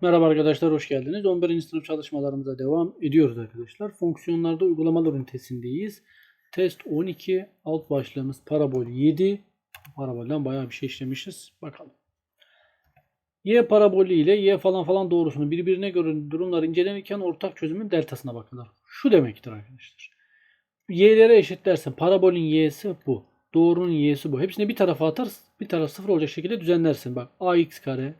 Merhaba arkadaşlar, hoş geldiniz. 11. sınıf çalışmalarımıza devam ediyoruz arkadaşlar. Fonksiyonlarda uygulamalar ünitesindeyiz. Test 12, alt başlığımız parabol 7. Parabolden bayağı bir şey işlemişiz. Bakalım. Y parabolü ile Y falan falan doğrusunun birbirine göre durumlar incelenirken ortak çözümün deltasına bakılır. Şu demektir arkadaşlar. Y'lere eşitlersen parabolün Y'si bu. Doğrunun Y'si bu. Hepsini bir tarafa atar, bir taraf sıfır olacak şekilde düzenlersin. Bak ax kare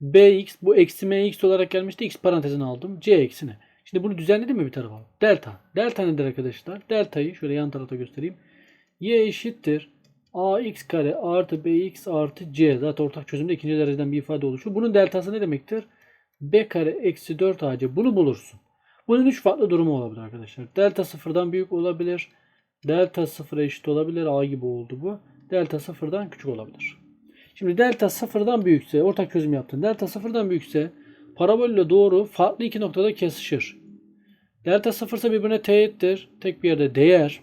bx bu eksi mx olarak gelmişti. x parantezine aldım. c eksine. Şimdi bunu düzenledim mi bir tarafa? Delta. Delta nedir arkadaşlar? Deltayı şöyle yan tarafta göstereyim. y eşittir. ax kare artı bx artı c. Zaten ortak çözümde ikinci dereceden bir ifade oluşuyor. Bunun deltası ne demektir? b kare eksi 4 ac. Bunu bulursun. Bunun 3 farklı durumu olabilir arkadaşlar. Delta sıfırdan büyük olabilir. Delta sıfıra eşit olabilir. A gibi oldu bu. Delta sıfırdan küçük olabilir. Şimdi delta sıfırdan büyükse, ortak çözüm yaptın. Delta sıfırdan büyükse parabolle doğru farklı iki noktada kesişir. Delta sıfırsa birbirine teğettir. Tek bir yerde değer.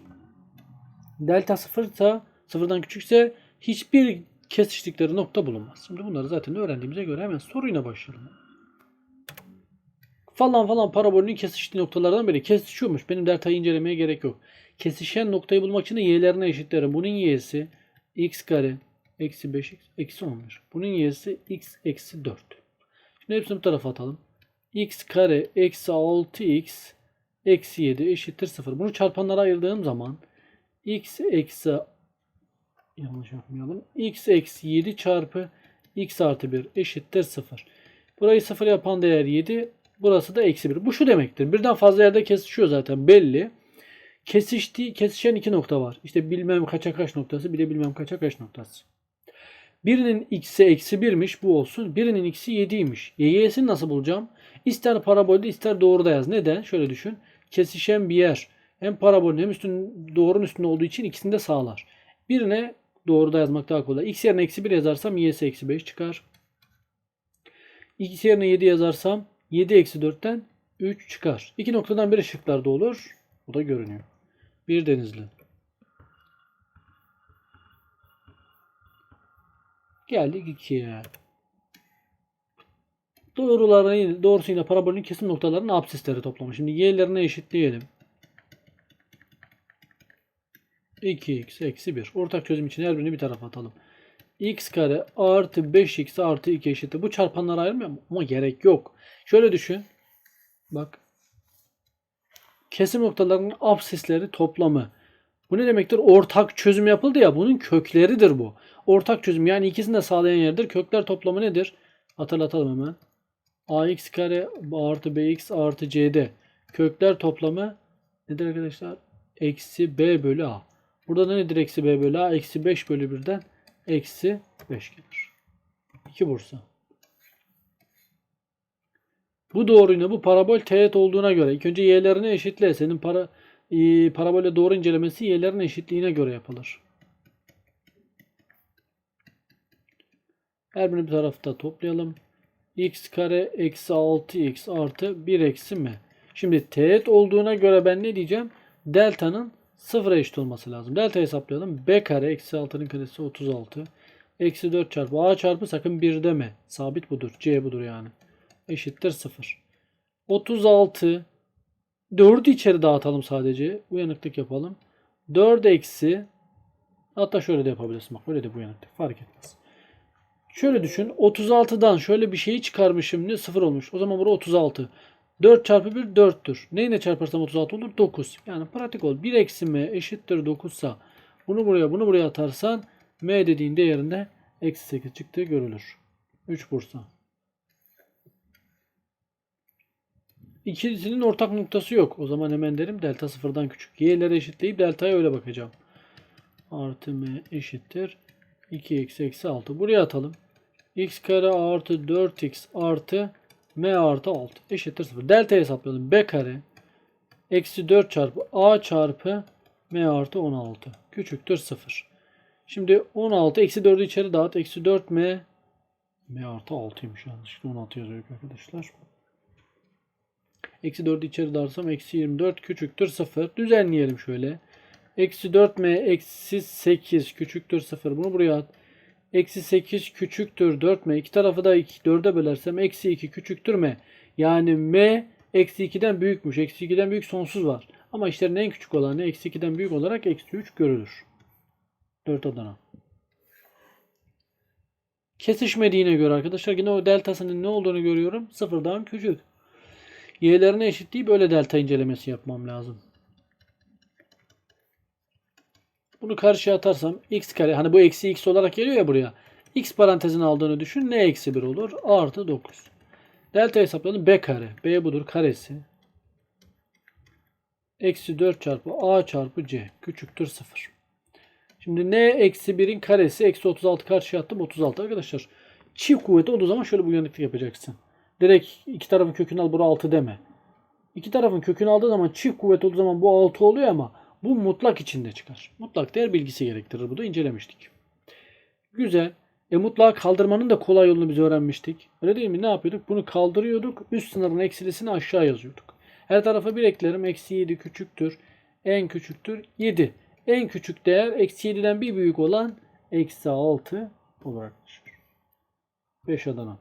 Delta sıfırsa sıfırdan küçükse hiçbir kesiştikleri nokta bulunmaz. Şimdi bunları zaten öğrendiğimize göre hemen soruyla başlayalım. Falan falan parabolün kesiştiği noktalardan biri kesişiyormuş. Benim deltayı incelemeye gerek yok. Kesişen noktayı bulmak için de y'lerine eşitlerim. Bunun y'si x kare eksi 5x eksi 11. Bunun y'si x eksi 4. Şimdi hepsini bu tarafa atalım. x kare eksi 6x eksi 7 eşittir 0. Bunu çarpanlara ayırdığım zaman x eksi yanlış yapmayalım. x eksi 7 çarpı x artı 1 eşittir 0. Burayı 0 yapan değer 7. Burası da eksi 1. Bu şu demektir. Birden fazla yerde kesişiyor zaten belli. Kesiştiği, kesişen iki nokta var. İşte bilmem kaça kaç noktası bir de bilmem kaça kaç noktası. Birinin x'i eksi 1'miş bu olsun. Birinin x'i 7'ymiş. Y'sini nasıl bulacağım? İster parabolde ister doğruda yaz. Neden? Şöyle düşün. Kesişen bir yer. Hem parabolün hem üstün, doğrunun üstünde olduğu için ikisini de sağlar. Birine doğruda yazmak daha kolay. x yerine eksi 1 yazarsam y'si eksi 5 çıkar. x yerine 7 yazarsam 7 eksi 4'ten 3 çıkar. İki noktadan biri şıklarda olur. Bu da görünüyor. Bir denizli. Geldik 2'ye. Doğrularını, doğrusuyla parabolün kesim noktalarının absisleri toplamış. Şimdi y'lerine eşitleyelim. 2x eksi 1. Ortak çözüm için her birini bir tarafa atalım. x kare artı 5x artı 2 eşittir. Bu çarpanlara ayrılmıyor mu? Ama gerek yok. Şöyle düşün. Bak. Kesim noktalarının absisleri toplamı. Bu ne demektir? Ortak çözüm yapıldı ya bunun kökleridir bu. Ortak çözüm yani ikisini de sağlayan yerdir. Kökler toplamı nedir? Hatırlatalım hemen. ax kare artı bx artı c'de. Kökler toplamı nedir arkadaşlar? Eksi b bölü a. Burada da nedir eksi b bölü a? Eksi 5 bölü 1'den eksi 5 gelir. 2 Bursa. Bu doğruyla bu parabol teğet olduğuna göre ilk önce y'lerini eşitle. Senin para e, parabole doğru incelemesi y'lerin eşitliğine göre yapılır. Her birini bir tarafta toplayalım. x kare eksi 6x artı 1 eksi m. Şimdi teğet olduğuna göre ben ne diyeceğim? Delta'nın sıfıra eşit olması lazım. Delta hesaplayalım. b kare eksi 6'nın karesi 36. Eksi 4 çarpı a çarpı sakın 1 deme. Sabit budur. c budur yani. Eşittir 0. 36 4'ü içeri dağıtalım sadece. Uyanıklık yapalım. 4 eksi hatta şöyle de yapabilirsin. Bak böyle de bu uyanıklık. Fark etmez. Şöyle düşün. 36'dan şöyle bir şeyi çıkarmışım. Ne? 0 olmuş. O zaman burada 36. 4 çarpı 1 4'tür. Neyle çarparsam 36 olur? 9. Yani pratik ol. 1 eksi m eşittir 9 sa bunu buraya bunu buraya atarsan m dediğin değerinde eksi 8 çıktığı görülür. 3 Bursa. İkisinin ortak noktası yok. O zaman hemen derim delta sıfırdan küçük. Y'leri eşitleyip deltaya öyle bakacağım. Artı m eşittir. 2x eksi 6. Buraya atalım. x kare artı 4x artı m artı 6 eşittir 0. Delta hesaplayalım. b kare eksi 4 çarpı a çarpı m artı 16 küçüktür 0. Şimdi 16 eksi 4'ü içeri dağıt. Eksi 4m m artı 6'ymış yanlışlıkla 16 yazıyor arkadaşlar. Eksi 4'ü içeri dağıtsam eksi 24 küçüktür 0. Düzenleyelim şöyle. Eksi 4m eksi 8 küçüktür 0. Bunu buraya at. Eksi 8 küçüktür 4 m. İki tarafı da 2, 4'e bölersem eksi 2 küçüktür m. Yani m eksi 2'den büyükmüş. Eksi 2'den büyük sonsuz var. Ama işlerin en küçük olanı eksi 2'den büyük olarak eksi 3 görülür. 4 Adana. Kesişmediğine göre arkadaşlar yine o deltasının ne olduğunu görüyorum. Sıfırdan küçük. Y'lerini eşitleyip böyle delta incelemesi yapmam lazım. Bunu karşıya atarsam x kare hani bu eksi x olarak geliyor ya buraya. x parantezini aldığını düşün. Ne eksi 1 olur? A artı 9. Delta hesapladım. B kare. B budur karesi. Eksi 4 çarpı A çarpı C. Küçüktür 0. Şimdi n eksi 1'in karesi eksi 36 karşıya attım 36 arkadaşlar. Çift kuvveti olduğu zaman şöyle bir uyanıklık yapacaksın. Direkt iki tarafın kökünü al bura 6 deme. İki tarafın kökünü aldığı zaman çift kuvvet olduğu zaman bu 6 oluyor ama bu mutlak içinde çıkar. Mutlak değer bilgisi gerektirir. Bu da incelemiştik. Güzel. E mutlağı kaldırmanın da kolay yolunu biz öğrenmiştik. Öyle değil mi? Ne yapıyorduk? Bunu kaldırıyorduk. Üst sınırın eksilisini aşağı yazıyorduk. Her tarafa bir eklerim. Eksi 7 küçüktür. En küçüktür 7. En küçük değer eksi 7'den bir büyük olan eksi 6 olarak düşür. 5 Adana.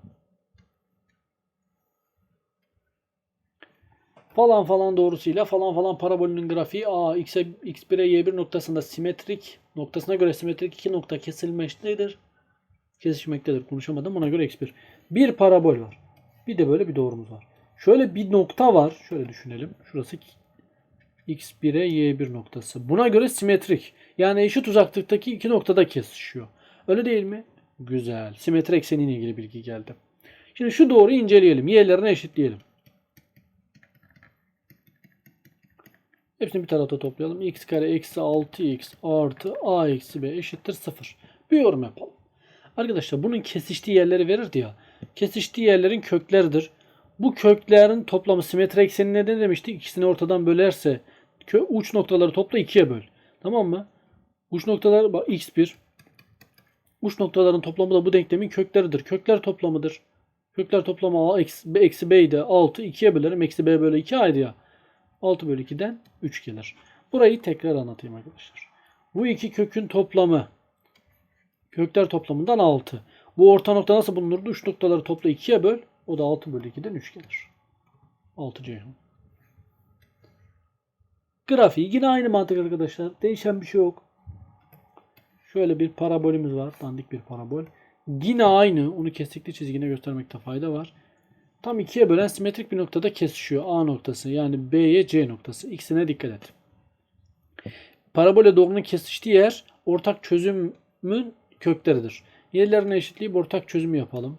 Falan falan doğrusuyla falan falan parabolünün grafiği A x'e x1'e y1 noktasında simetrik noktasına göre simetrik iki nokta kesilmektedir. Kesişmektedir. Konuşamadım. Buna göre x1. Bir parabol var. Bir de böyle bir doğrumuz var. Şöyle bir nokta var. Şöyle düşünelim. Şurası x1'e y1 noktası. Buna göre simetrik. Yani eşit uzaklıktaki iki noktada kesişiyor. Öyle değil mi? Güzel. Simetri ekseniyle ilgili bilgi geldi. Şimdi şu doğruyu inceleyelim. Y'lerini eşitleyelim. Hepsini bir tarafta toplayalım. x kare eksi 6x artı a eksi b eşittir 0. Bir yorum yapalım. Arkadaşlar bunun kesiştiği yerleri verirdi ya. Kesiştiği yerlerin kökleridir. Bu köklerin toplamı simetri ekseni ne demiştik? İkisini ortadan bölerse kö uç noktaları topla ikiye böl. Tamam mı? Uç noktalar bak x1 uç noktaların toplamı da bu denklemin kökleridir. Kökler toplamıdır. Kökler toplamı a eksi, b, eksi b'ydi. 6 2'ye bölerim. Eksi b bölü 2 aydı ya. 6 bölü 2'den 3 gelir. Burayı tekrar anlatayım arkadaşlar. Bu iki kökün toplamı kökler toplamından 6. Bu orta nokta nasıl bulunurdu? Uç noktaları topla 2'ye böl. O da 6 bölü 2'den 3 gelir. 6 Ceyhan. Grafiği yine aynı mantık arkadaşlar. Değişen bir şey yok. Şöyle bir parabolümüz var. Dandik bir parabol. Yine aynı. Onu kesikli çizgine göstermekte fayda var. Tam ikiye bölen simetrik bir noktada kesişiyor. A noktası yani B'ye C noktası. İkisine dikkat et. Parabole doğrunun kesiştiği yer ortak çözümün kökleridir. Yerlerini eşitleyip ortak çözümü yapalım.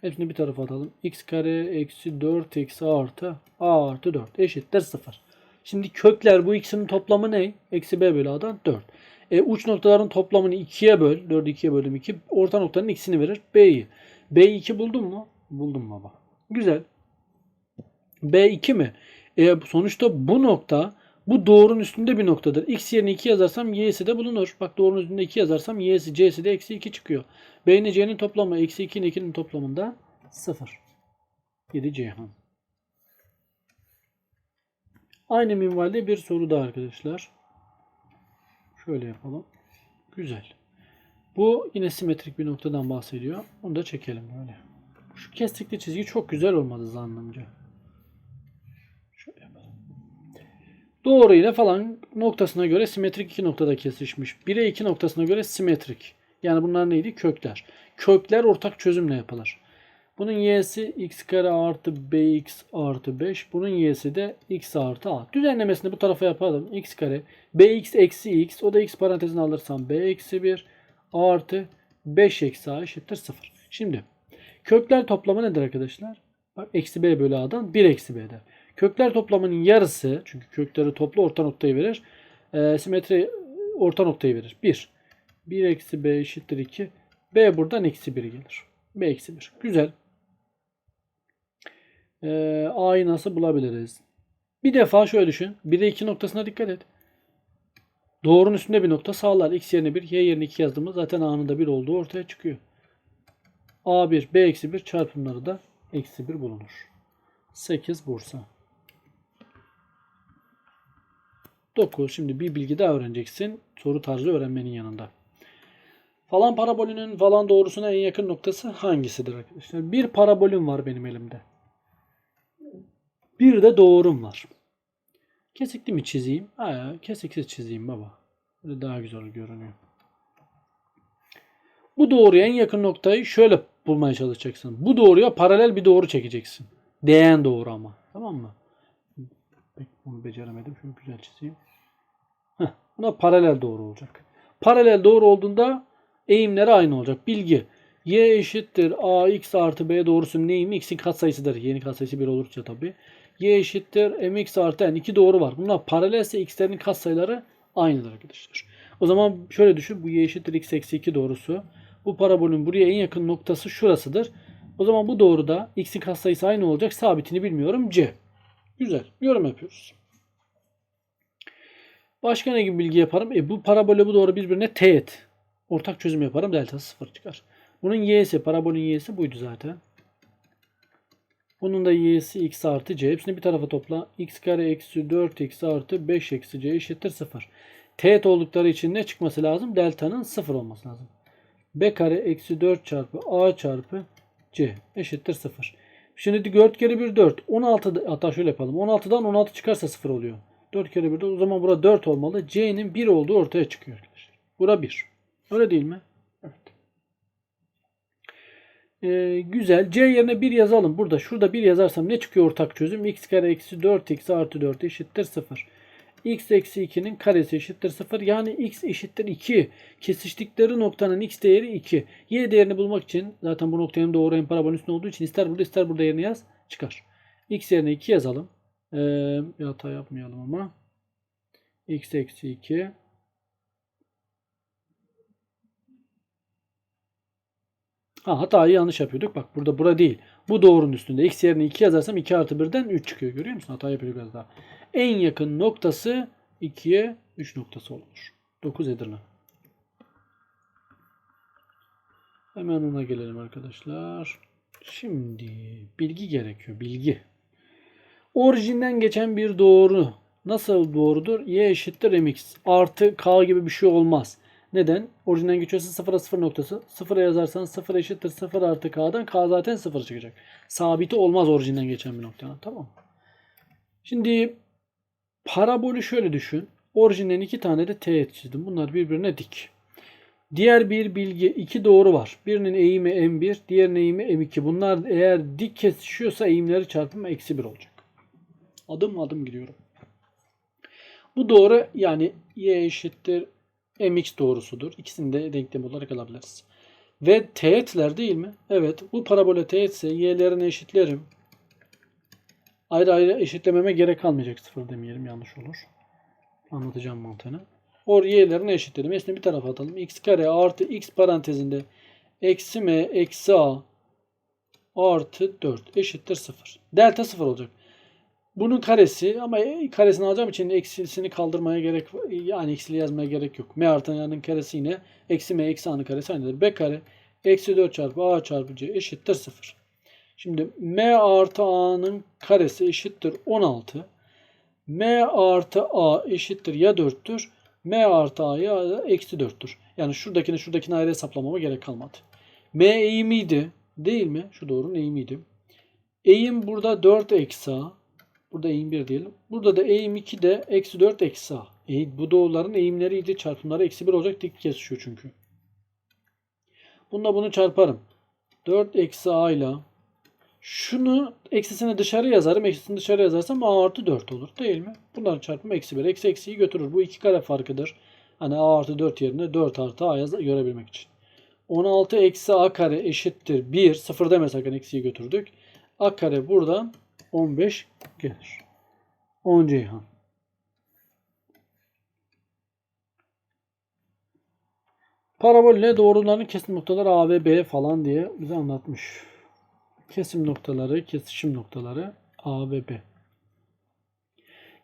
Hepsini bir tarafa atalım. x kare eksi 4x artı a artı 4 eşittir 0. Şimdi kökler bu ikisinin toplamı ne? Eksi b bölü a'dan 4. E, uç noktaların toplamını 2'ye böl. 4'ü 2'ye böldüm 2. Orta noktanın ikisini verir. B'yi. B'yi 2 buldun mu? Buldum baba. Güzel. B2 mi? E, sonuçta bu nokta bu doğrunun üstünde bir noktadır. X yerine 2 yazarsam y'si de bulunur. Bak doğrunun üstünde 2 yazarsam y'si c'si de eksi 2 çıkıyor. B ile c'nin toplamı eksi 2 ile 2'nin toplamında 0. 7 Ceyhan. Aynı minvalde bir soru daha arkadaşlar. Şöyle yapalım. Güzel. Bu yine simetrik bir noktadan bahsediyor. Onu da çekelim böyle. Şu kestikli çizgi çok güzel olmadı zannımca. Şöyle yapalım. Doğru ile falan noktasına göre simetrik iki noktada kesişmiş. 1'e 2 noktasına göre simetrik. Yani bunlar neydi? Kökler. Kökler ortak çözümle yapılır. Bunun y'si x kare artı bx artı 5. Bunun y'si de x artı a. Düzenlemesini bu tarafa yapalım. x kare bx eksi x. O da x parantezine alırsam b eksi 1 artı 5 eksi a eşittir 0. Şimdi kökler toplamı nedir arkadaşlar? Bak eksi b bölü a'dan 1 eksi b'den. Kökler toplamının yarısı çünkü kökleri toplu orta noktayı verir. E, simetri orta noktayı verir. 1. 1 eksi b eşittir 2. b buradan eksi 1 gelir. b eksi 1. Güzel. E, a'yı nasıl bulabiliriz? Bir defa şöyle düşün. 1'e 2 noktasına dikkat et. Doğrunun üstünde bir nokta sağlar. X yerine 1, Y yerine 2 yazdığımız zaten A'nın da 1 olduğu ortaya çıkıyor. A1, B eksi 1 çarpımları da eksi 1 bulunur. 8 Bursa. 9. Şimdi bir bilgi daha öğreneceksin. Soru tarzı öğrenmenin yanında. Falan parabolünün falan doğrusuna en yakın noktası hangisidir arkadaşlar? Bir parabolüm var benim elimde. Bir de doğrum var. Kesikli mi çizeyim? Ha, kesiksiz çizeyim baba. Böyle daha güzel görünüyor. Bu doğruya en yakın noktayı şöyle bulmaya çalışacaksın. Bu doğruya paralel bir doğru çekeceksin. Değen doğru ama. Tamam mı? Pek bunu beceremedim. Şunu güzel çizeyim. Heh, buna paralel doğru olacak. Paralel doğru olduğunda eğimleri aynı olacak. Bilgi. Y eşittir ax artı b doğrusunun eğimi x'in katsayısıdır. Yeni katsayısı 1 olursa tabi. Y eşittir mx artı n. iki doğru var. Bunlar paralelse x'lerin katsayıları aynıdır arkadaşlar. O zaman şöyle düşün. Bu y eşittir x eksi 2 doğrusu. Bu parabolün buraya en yakın noktası şurasıdır. O zaman bu doğruda x'in katsayısı aynı olacak. Sabitini bilmiyorum. C. Güzel. Yorum yapıyoruz. Başka ne gibi bilgi yaparım? E, bu parabole bu doğru birbirine teğet. Ortak çözüm yaparım. Deltası sıfır çıkar. Bunun y'si, parabolün y'si buydu zaten. Bunun da y'si x artı c. Hepsini bir tarafa topla. x kare eksi 4x artı 5 eksi c eşittir 0. Teğet oldukları için ne çıkması lazım? Delta'nın 0 olması lazım. b kare eksi 4 çarpı a çarpı c eşittir 0. Şimdi 4 kere 1 4. 16 hatta şöyle yapalım. 16'dan 16 çıkarsa 0 oluyor. 4 kere 1 4. O zaman burada 4 olmalı. C'nin 1 olduğu ortaya çıkıyor arkadaşlar. Bura 1. Öyle değil mi? Ee, güzel. C yerine 1 yazalım. Burada şurada 1 yazarsam ne çıkıyor ortak çözüm? x kare eksi 4x artı 4 eşittir 0. x eksi 2'nin karesi eşittir 0. Yani x eşittir 2. Kesiştikleri noktanın x değeri 2. Y değerini bulmak için zaten bu nokta hem doğru hem parabolün üstünde olduğu için ister burada ister burada yerini yaz. Çıkar. x yerine 2 yazalım. Ee, bir hata yapmayalım ama. x eksi 2 Ha, hatayı yanlış yapıyorduk. Bak burada bura değil. Bu doğrunun üstünde. X yerine 2 yazarsam 2 artı 1'den 3 çıkıyor. Görüyor musun? Hata yapıyorduk biraz daha. En yakın noktası 2'ye 3 noktası olur. 9 Edirne. Hemen ona gelelim arkadaşlar. Şimdi bilgi gerekiyor. Bilgi. Orijinden geçen bir doğru. Nasıl doğrudur? Y eşittir mx. Artı k gibi bir şey olmaz. Neden? Orijinden geçiyorsa sıfıra sıfır noktası. Sıfıra yazarsan sıfır eşittir sıfır artı k'dan k zaten sıfır çıkacak. Sabiti olmaz orijinden geçen bir noktanın. Tamam Şimdi parabolü şöyle düşün. Orijinden iki tane de teğet çizdim. Bunlar birbirine dik. Diğer bir bilgi iki doğru var. Birinin eğimi m1, diğerinin eğimi m2. Bunlar eğer dik kesişiyorsa eğimleri çarpımı eksi 1 olacak. Adım adım gidiyorum. Bu doğru yani y eşittir mx doğrusudur. İkisini de denklem olarak alabiliriz. Ve teğetler değil mi? Evet. Bu parabole teğetse y'lerini eşitlerim. Ayrı ayrı eşitlememe gerek kalmayacak. Sıfır demeyelim yanlış olur. Anlatacağım mantığını. Or y'lerini eşitledim. Hepsini bir tarafa atalım. x kare artı x parantezinde eksi m eksi a artı 4 eşittir 0. Delta 0 olacak. Bunun karesi ama karesini alacağım için eksilisini kaldırmaya gerek yani eksili yazmaya gerek yok. M artı A'nın karesi yine eksi M eksi A'nın karesi aynıdır. B kare eksi 4 çarpı A çarpı C eşittir 0. Şimdi M artı A'nın karesi eşittir 16. M artı A eşittir ya 4'tür. M artı A ya eksi 4'tür. Yani şuradakini şuradakini ayrı hesaplamama gerek kalmadı. M eğimiydi. Değil mi? Şu doğrunun eğimiydi. Eğim burada 4 eksi A. Burada eğim 1 diyelim. Burada da eğim 2 de eksi 4 eksi a. E, bu doğruların eğimleri iyice çarpımları eksi 1 olacak. Dik kesişiyor çünkü. Bununla bunu çarparım. 4 eksi a ile şunu eksisini dışarı yazarım. Eksisini dışarı yazarsam a artı 4 olur. Değil mi? Bunların çarpımı eksi 1. Eksi eksiyi götürür. Bu iki kare farkıdır. Hani a artı 4 yerine 4 artı a yaz görebilmek için. 16 eksi a kare eşittir 1. 0 deme sakın eksiyi götürdük. a kare buradan 15 gelir. 10 Ceyhan. Parabolle doğruların kesim noktaları A ve B falan diye bize anlatmış. Kesim noktaları, kesişim noktaları A ve B.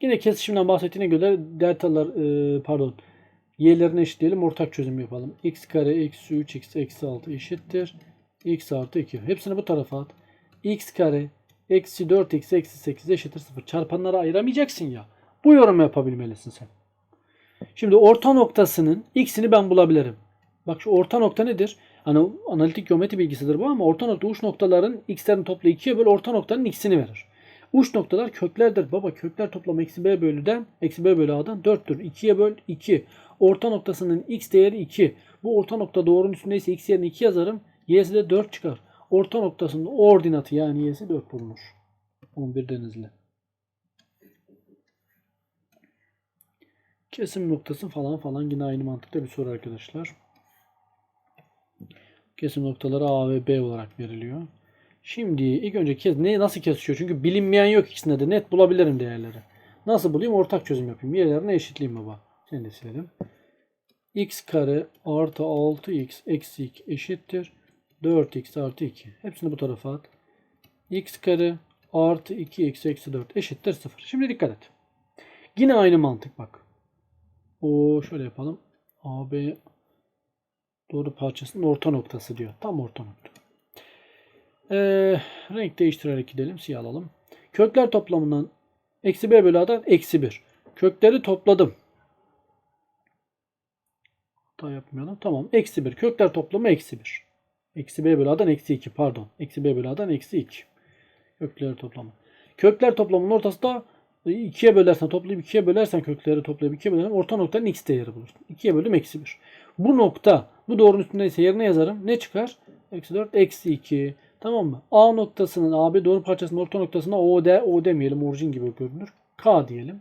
Yine kesişimden bahsettiğine göre deltalar e, pardon y'lerini eşitleyelim ortak çözüm yapalım. x kare eksi 3 x eksi 6 eşittir. x artı 2. Hepsini bu tarafa at. x kare Eksi 4x eksi 8 eşittir 0. Çarpanları ayıramayacaksın ya. Bu yorum yapabilmelisin sen. Şimdi orta noktasının x'ini ben bulabilirim. Bak şu orta nokta nedir? Hani analitik geometri bilgisidir bu ama orta nokta uç noktaların x'lerini topla 2'ye böl orta noktanın x'ini verir. Uç noktalar köklerdir. Baba kökler toplamı eksi b bölüden eksi b bölü a'dan 4'tür. 2'ye böl 2. Orta noktasının x değeri 2. Bu orta nokta doğrunun üstündeyse x yerine 2 yazarım. Y'si de 4 çıkar. Orta noktasının ordinatı yani y'si 4 bulunur. 11 denizli. Kesim noktası falan falan yine aynı mantıkta bir soru arkadaşlar. Kesim noktaları A ve B olarak veriliyor. Şimdi ilk önce kes, ne nasıl kesişiyor? Çünkü bilinmeyen yok ikisinde de net bulabilirim değerleri. Nasıl bulayım? Ortak çözüm yapayım. Yerlerini eşitleyeyim baba. Seni de silelim. x kare artı 6x eksi 2 eşittir. 4x artı 2. Hepsini bu tarafa at. x kare artı 2x eksi 4 eşittir 0. Şimdi dikkat et. Yine aynı mantık bak. O şöyle yapalım. AB doğru parçasının orta noktası diyor. Tam orta nokta. Ee, renk değiştirerek gidelim. Siyah alalım. Kökler toplamından eksi b bölü a'dan eksi 1. Kökleri topladım. Hata yapmayalım. Tamam. Eksi 1. Kökler toplamı eksi 1. Eksi b bölü a'dan eksi 2. Pardon. Eksi b bölü a'dan eksi 2. Kökleri toplamı. Kökler toplamının ortası da 2'ye bölersen toplayıp 2'ye bölersen kökleri toplayıp 2'ye bölersen orta noktanın x değeri bulursun. 2'ye bölüm eksi 1. Bu nokta bu doğrunun üstündeyse yerine yazarım. Ne çıkar? Eksi 4 eksi 2. Tamam mı? A noktasının AB doğru parçasının orta noktasına O, de, o demeyelim. Orijin gibi görünür. K diyelim.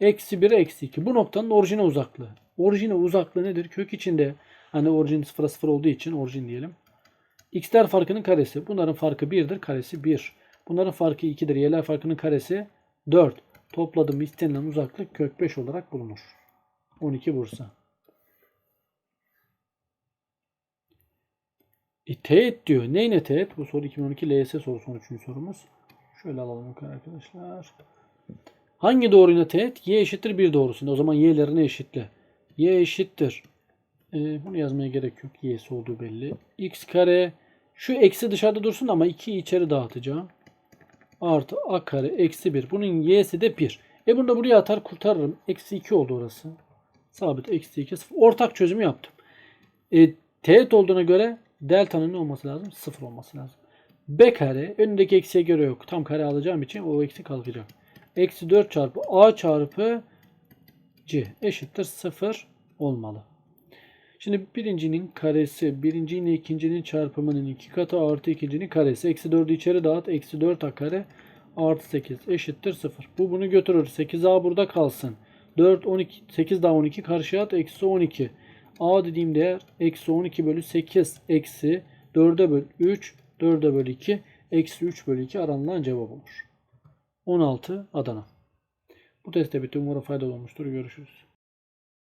Eksi 1 eksi 2. Bu noktanın orijine uzaklığı. Orijine uzaklığı nedir? Kök içinde hani orijin 0'a 0 olduğu için orijin diyelim. X'ler farkının karesi. Bunların farkı 1'dir. Karesi 1. Bunların farkı 2'dir. Y'ler farkının karesi 4. Topladım istenilen uzaklık kök 5 olarak bulunur. 12 Bursa. E, teğet diyor. Neyine teğet? Bu soru 2012 LYS sorusu 13. sorumuz. Şöyle alalım arkadaşlar. Hangi doğruyla teğet? Y eşittir 1 doğrusunda. O zaman y'lerini eşitle. Y eşittir. E, bunu yazmaya gerek yok. Y'si olduğu belli. X kare. Şu eksi dışarıda dursun ama 2'yi içeri dağıtacağım. Artı a kare eksi 1. Bunun y'si de 1. E bunu da buraya atar kurtarırım. Eksi 2 oldu orası. Sabit eksi 2 0. Ortak çözümü yaptım. E, teğet olduğuna göre delta'nın ne olması lazım? 0 olması lazım. B kare önündeki eksiye göre yok. Tam kare alacağım için o eksi kalkacak. Eksi 4 çarpı a çarpı c eşittir 0 olmalı. Şimdi birincinin karesi, birinci ile ikincinin çarpımının iki katı artı ikincinin karesi. Eksi 4'ü içeri dağıt. Eksi 4a kare artı 8 eşittir 0. Bu bunu götürür. 8a burada kalsın. 4, 12, 8 daha 12 karşıya at. Eksi 12. a dediğim değer eksi 12 bölü 8 eksi 4'e bölü 3 4'e bölü 2 eksi 3 bölü 2 aranılan cevap olur. 16 Adana. Bu testte bitti. Umarım faydalı olmuştur. Görüşürüz.